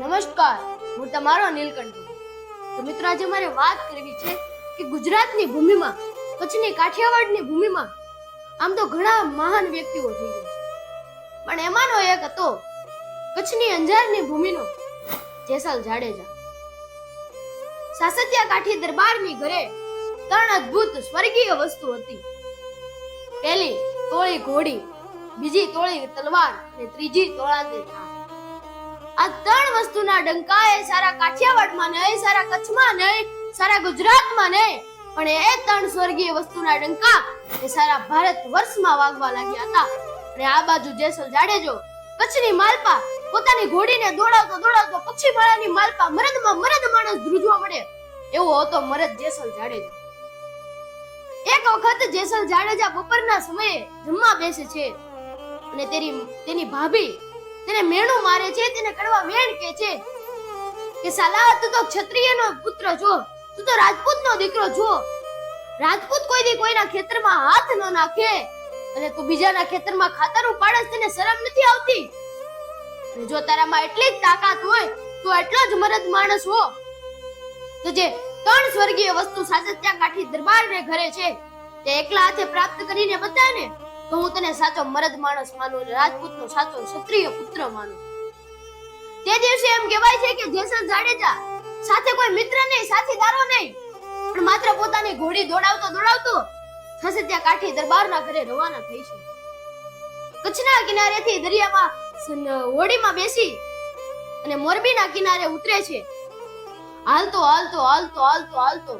નમસ્કાર, હું તમારો નીલકંઠ તો મિત્રો, આજે મારે વાત કરવી છે કે ગુજરાતની ભૂમિમાં, કચ્છની કાઠિયાવાડની ભૂમિમાં, આમ તો ઘણા મહાન વ્યક્તિઓ થઈ ગયા છે. પણ એમાંનો એક હતો કચ્છની અંજારની ભૂમિનો જેસલ જાડેજા. સાસતિયા કાઠી દરબારની ઘરે ત્રણ અદ્ભુત સ્વર્ગીય વસ્તુ હતી. પહેલી તોળી ઘોડી, બીજી તોળી તલવાર અને ત્રીજી તોળાંદી થાળ. આ ત્રણ વસ્તુના ડંકા એ સારા કાઠિયાવાડમાં નહીં, સારા કચ્છમાં નહીં, સારા ગુજરાતમાં નહીં, પણ એ ત્રણ સ્વર્ગીય વસ્તુના ડંકા એ સારા ભારત વર્ષમાં વાગવા લાગ્યા હતા. અને આ બાજુ જેસલ જાડેજો કચ્છની માલપા પોતાની ઘોડીને દોડાવતો દોડાવતો પક્ષી માળાની માલપા મરદમાં મરદ માણસ ધ્રુજવા મળે એવો હતો મરદ જેસલ જાડેજો. એક વખત જેસલ જાડેજા બપોરના સમયે જમવા બેસે છે. અને તેની તેની ભાભી તેને મેણું મારે છે, તેને કડવા વેણ કે છે. કે સાલા, તું તો ક્ષત્રિયનો પુત્ર છો. તું તો રાજપૂતનો દીકરો છો. રાજપૂત કોઈ દી કોઈના ખેતરમાં હાથ ન નાખે. અને તું બીજાના ખેતરમાં ખાતર ઉપાડસ તેને શરમ નથી આવતી? જો તારામાં એટલી જ તાકાત હોય, તો એટલો જ મરદ માણસ હો. તો જે ત્રણ સ્વર્ગીય વસ્તુ સાસત્યા કાઠી દરબારને ઘરે છે, તે એકલા હાથે પ્રાપ્ત કરીને બતાય ને તો હું તને સાચો મરદ માણસ માનું અને રાજપૂતનો સાચો ક્ષત્રિય પુત્ર માનું. તે દિવસે એમ કહેવાય છે કે જેસલ જાડેજા સાથે કોઈ મિત્ર નહીં, સાથીદારો નહીં. પણ માત્ર પોતાની ઘોડી દોડાવતો દોડાવતો સાસત્યા કાઠી દરબારના ઘરે રવાના થઈ છે. કચ્છના કિનારેથી દરિયામાં હોડીમાં બેસી અને મોરબીના કિનારે ઉતરે છે. હાલતો હાલતો હાલતો હાલતો હાલતો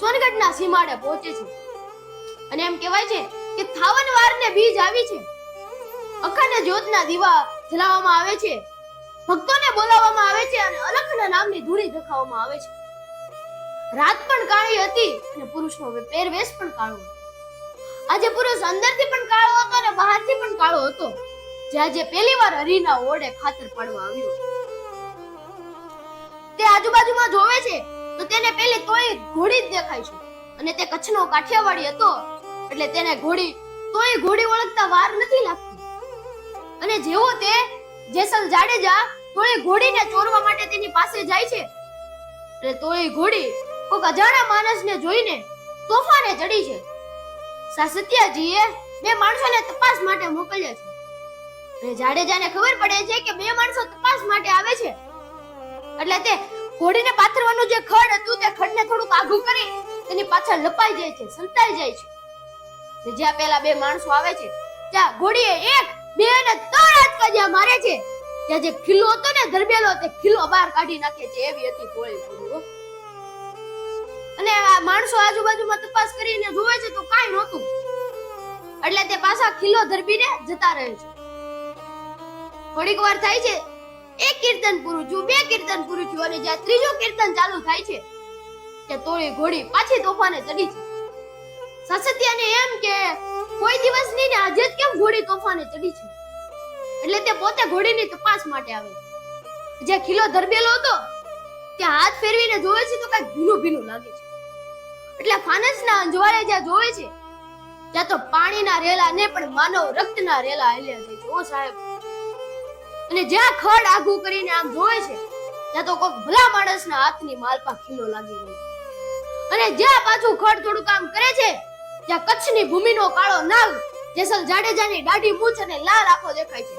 સોનગઢના સીમાડે પહોંચે છે. અને એમ કહેવાય છે કે થાવનવારને બીજ આવી છે. અખંડ જ્યોતના દીવા જલાવવામાં આવે છે. ભક્તોને બોલાવવામાં આવે છે અને અલખના નામની ધૂળી દેખાવવામાં આવે છે. રાત પણ કાળી હતી અને પુરુષનો પહેરવેશ પણ કાળો હતો. આજે પુરુષ અંદરથી પણ કાળો હતો અને બહારથી પણ કાળો હતો. જે આજે પહેલી વાર હરિના ઓડે ખાતર પાડવા આવ્યો. તે આજુબાજુમાં જોવે છે, તો તેને પેલી તોય ઘોડી જ દેખાય છે. અને તે કચ્છનો કાઠિયાવાડી હતો. એટલે તેને ઘોડી, તોય ઘોડી ઓળખતા વાર નથી લાગતી. અને જેવો તે જેસલ જાડેજા તોય ઘોડીને ચોરવા માટે તેની પાસે જાય છે. એટલે તોય ઘોડી કોક અજાણા માણસને જોઈને તોફાને ચડી છે. સાસત્યાજીએ બે માણસોને તપાસ માટે મોકલ્યા છે. અને જાડેજાને ખબર પડે છે કે બે માણસો તપાસ માટે આવે છે. એટલે તે ઘોડીને પાથરવાનું જે ખડ હતું તે ખડને થોડુંક આઘું કરી તેની પાછળ લપાઈ જાય છે, સંતાઈ જાય છે. જ્યાં પેલા બે માણસો આવે છે, ત્યાં ઘોડીએ એક, બે અને ત્રણ આંચકા મારે છે. ત્યાં જે ખીલો હતો ને ધરબેલો તે ખીલો બહાર કાઢી નાખે છે, એવી હતી કોળી અને આ માણસો આજુબાજુમાં તપાસ કરીને જોવે છે તો કાઈ નહોતું. એટલે તે પાછા ખીલો ધરબીને જતા રહે છે. થોડીક વાર થાય છે, એક કીર્તન પૂરું થયું, બે કીર્તન પૂરું થયું, અને જ્યાં ત્રીજું કીર્તન ચાલુ થાય છે કે તોળી ઘોડી પાછી તોફાને ચડી છે. સસત્યાને એમ કે, કોઈ દિવસ નહીં ને આજે કેમ ઘોડી તોફાને ચડી છે? એટલે તે પોતે ઘોડીની તપાસ માટે આવે જે ખીલો ધરબેલો હતો, તે હાથ ફેરવીને જોવે છે તો કઈ ભીનું ભીનું લાગે છે. એટલે ફાનસના અંજવાળે જ્યાં જોવે છે, ત્યાં તો પાણીના રેલા ને પણ માનવ રક્તના રેલા હેલ્યા જાય છે. ઓ સાહેબ. અને જ્યાં ખડ આઘું કરીને આમ જોવે છે, ત્યાં તો કોઈક ભલા માણસના હાથની માલપા ખીલો લાગી ગયો. અને જ્યાં પાછું ખડ થોડું કામ કરે છે ત્યાં કચ્છની ભૂમિનો કાળો નાગ, જેસલ જાડેજાની દાઢી મૂછ અને લાલ આંખો દેખાય છે.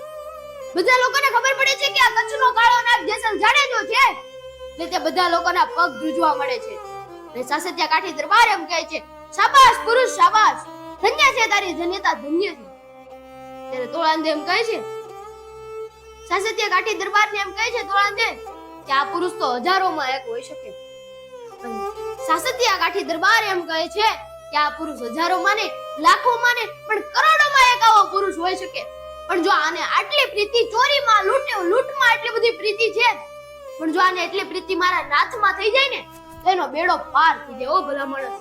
બધા લોકોને ખબર પડે છે કે આ કચ્છનો કાળો નાગ જેસલ જાડેજો છે. એટલે તે બધા લોકોના પગ ધ્રુજવા મળે છે. અને સાસત્યા કાઠી દરબાર એમ કહે છે, શાબાશ પુરુષ, શાબાશ. ધન્ય છે તારી ધન્યતા, ધન્ય છે. ત્યારે તોળાંદે એમ કહે છે સાસત્ય કાઠી દરબારને એમ કહે છે તોળાંદે કે આ પુરુષ તો હજારોમાં એક હોઈ શકે. સાસત્ય કાઠી દરબાર એમ કહે છે કે આ પુરુષ હજારો ને લાખો માને પણ કરોડોમાં એક આવો પુરુષ હોઈ શકે. પણ જો આને આટલી પ્રીતિ ચોરીમાં લૂંટ, લૂંટમાં આટલી બધી પ્રીતિ છે પણ જો આને એટલી પ્રીતિ મારા નાથમાં થઈ જાય ને, તો એનો બેડો પાર થઈ જાય ઓ ભલા માણસ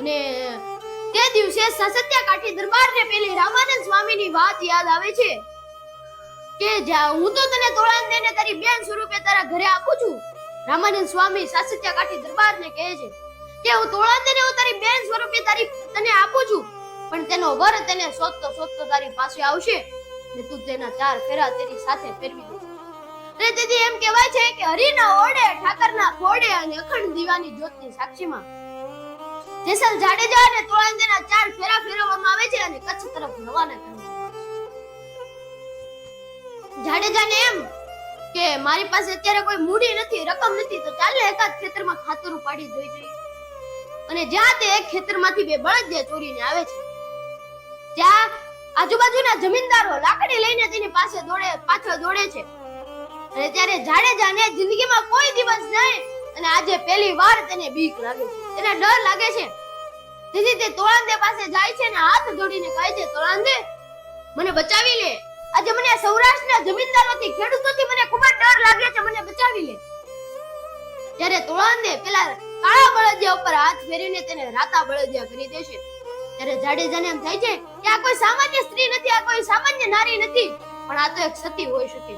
અને તે દિવસે સસત્યા કાઠી દરબારને પેલી રામાનંદ સ્વામીની વાત યાદ આવે છે કે હું તો તને તોળાન દઈને તારી બેન સ્વરૂપે તારા ઘરે આપું છું. રામાનંદ સ્વામી સાસત્ય કાઠી દરબારને કહે છે કે હું તોળા તને હું તારી બેન સ્વરૂપે તારી તને આપું છું. પણ તેનો વર તેને શોધતો શોધતો તારી પાસે આવશે ને તું તેના ચાર ફેરા તેની સાથે ફેરવી દેશે અને તેથી એમ કહેવાય છે કે હરિના ઓડે ઠાકરના ખોડે અને અખંડ દીવાની જ્યોતની સાક્ષીમાં જેસલ જાડેજા અને તોળાંદેના ચાર ફેરા ફેરવવામાં આવે છે અને કચ્છ તરફ રવાના કરવામાં જાડેજાને એમ કે મારી પાસે અત્યારે કોઈ મૂડી નથી, રકમ નથી, તો ચાલે એકાદ ખેતરમાં ખાતર ઉપાડી જોઈ જોઈએ. અને જ્યાં તે ખેતરમાંથી બે બળદિયા ચોરીને આવે છે ત્યાં આજુબાજુના જમીનદારો લાકડી લઈને તેની પાસે દોડે, પાછળ દોડે છે. અને ત્યારે જાડેજાને જિંદગીમાં કોઈ દિવસ નહીં, અને આજે પહેલી વાર તેને બીક લાગે છે. તેને ડર લાગે છે. તેથી તે તોળાંદે પાસે જાય છે અને હાથ જોડીને કહે છે તોળાંદે મને બચાવી લે. આજે મને સૌરાષ્ટ્રના જમીનદારોથી, ખેડૂતોથી મને ખૂબ જ ડર લાગે છે, મને બચાવી લે. ત્યારે તોળાંદે પેલા કાળા બળદિયા ઉપર હાથ ફેરીને તેને રાતા બળદિયા કરી દેશે. ત્યારે જાડેજાને એમ થાય છે કે આ કોઈ સામાન્ય સ્ત્રી નથી, આ કોઈ સામાન્ય નારી નથી, પણ આ તો એક સતી હોઈ શકે.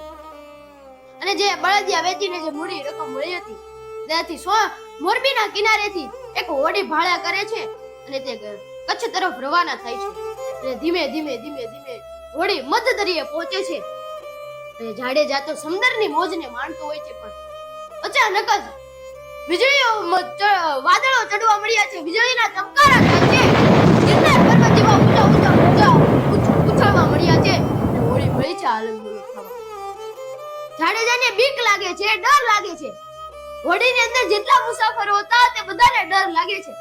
અને જે બળદિયા વેચીને જે મૂડી રકમ મળી હતી, ત્યાંથી સો મોરબીના કિનારેથી એક હોડી ભાડા કરે છે અને તે કચ્છ તરફ રવાના થાય છે. અને ધીમે ધીમે ધીમે ધીમે હોડી મધ દરિયે પહોંચે છે. અને જાડેજા તો સમંદરની મોજને માણતો હોય છે પણ અચાનક જ વીજળીઓ વાદળો ચડવા મળ્યા છે. વીજળીના ચમકારા થાય છે. ગિરનાર પર્વત જેવા ઊંચા ઊંચા ઊંચા ઉછળવા મળ્યા છે. હોળી ભળી છે આલમડોલ જાડેજાને બીક લાગે છે, ડર લાગે છે. હોડીની અંદર જેટલા મુસાફરો હતા તે બધાને ડર લાગે છે.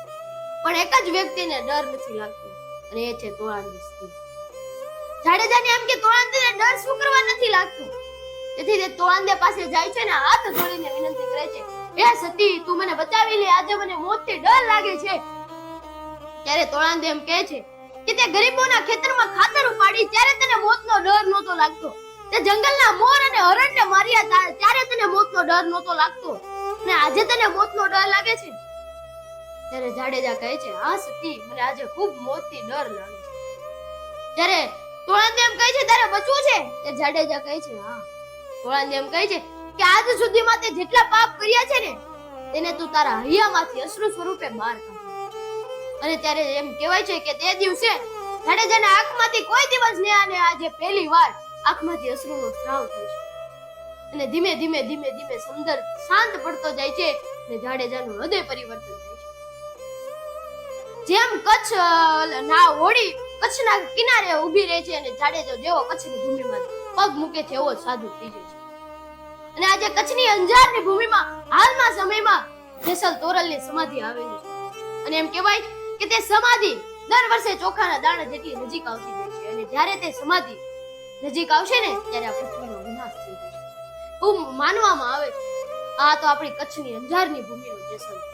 પણ એક જ વ્યક્તિને ડર નથી લાગતો, અને એ છે તોળાંદી જાડેજાને એમ કે તોળાંદીને ડર શું કરવા નથી લાગતો? તેથી તે તોળાંદે પાસે જાય છે ને હાથ જોડીને વિનંતી કરે છે. હે સતી, તું મને બચાવી લે. આજે મને મોતથી ડર લાગે છે. ત્યારે તોળાંદે એમ કહે છે કે તે ગરીબોના ખેતરમાં ખાતર ઉપાડી ત્યારે તને મોતનો ડર નહોતો લાગતો. તે જંગલના મોર અને હરણને માર્યા ત્યારે તને મોતનો ડર નહોતો લાગતો. અને આજે તને મોતનો ડર લાગે છે. ત્યારે જાડેજા કહે છે, હા સતી, મને આજે ખૂબ મોતથી ડર લાગે છે. ત્યારે તોળાંદે એમ કહે છે, તારે બચવું છે? તે જાડેજા કહે છે, હા. તોળાંદે એમ કહે છે કે આજ સુધીમાં તે જેટલા પાપ કર્યા છે ને, તેને તું તારા હૈયામાંથી અશ્રુ સ્વરૂપે બહાર કાઢ. અને ત્યારે એમ કહેવાય છે કે તે દિવસે જાડેજાના આંખમાંથી કોઈ દિવસ ને અને આજે પહેલી વાર આંખમાંથી અશ્રુનો સ્રાવ થાય છે. અને ધીમે ધીમે ધીમે ધીમે સુંદર શાંત પડતો જાય છે અને જાડેજાનું હૃદય પરિવર્તન થાય છે. જેમ કચ્છ ના હોડી કચ્છના કિનારે ઊભી રહે છે અને જાડેજો જેવો કચ્છની ભૂમિમાં પગ મૂકે છે એવો સાધુ થઈ જાય છે. અને આજે કચ્છની અંજારની ભૂમિમાં હાલમાં સમયમાં જેસલ તોરલની સમાધિ આવેલી છે. અને એમ કહેવાય કે તે સમાધિ દર વર્ષે ચોખાના દાણા જેટલી નજીક આવતી જાય છે. અને જ્યારે તે સમાધિ નજીક આવશે ને, ત્યારે આ પૃથ્વીનો વિનાશ થઈ જશે. એવું માનવામાં આવે છે. આ તો આપણી કચ્છની અંજારની ભૂમિનો જેસલ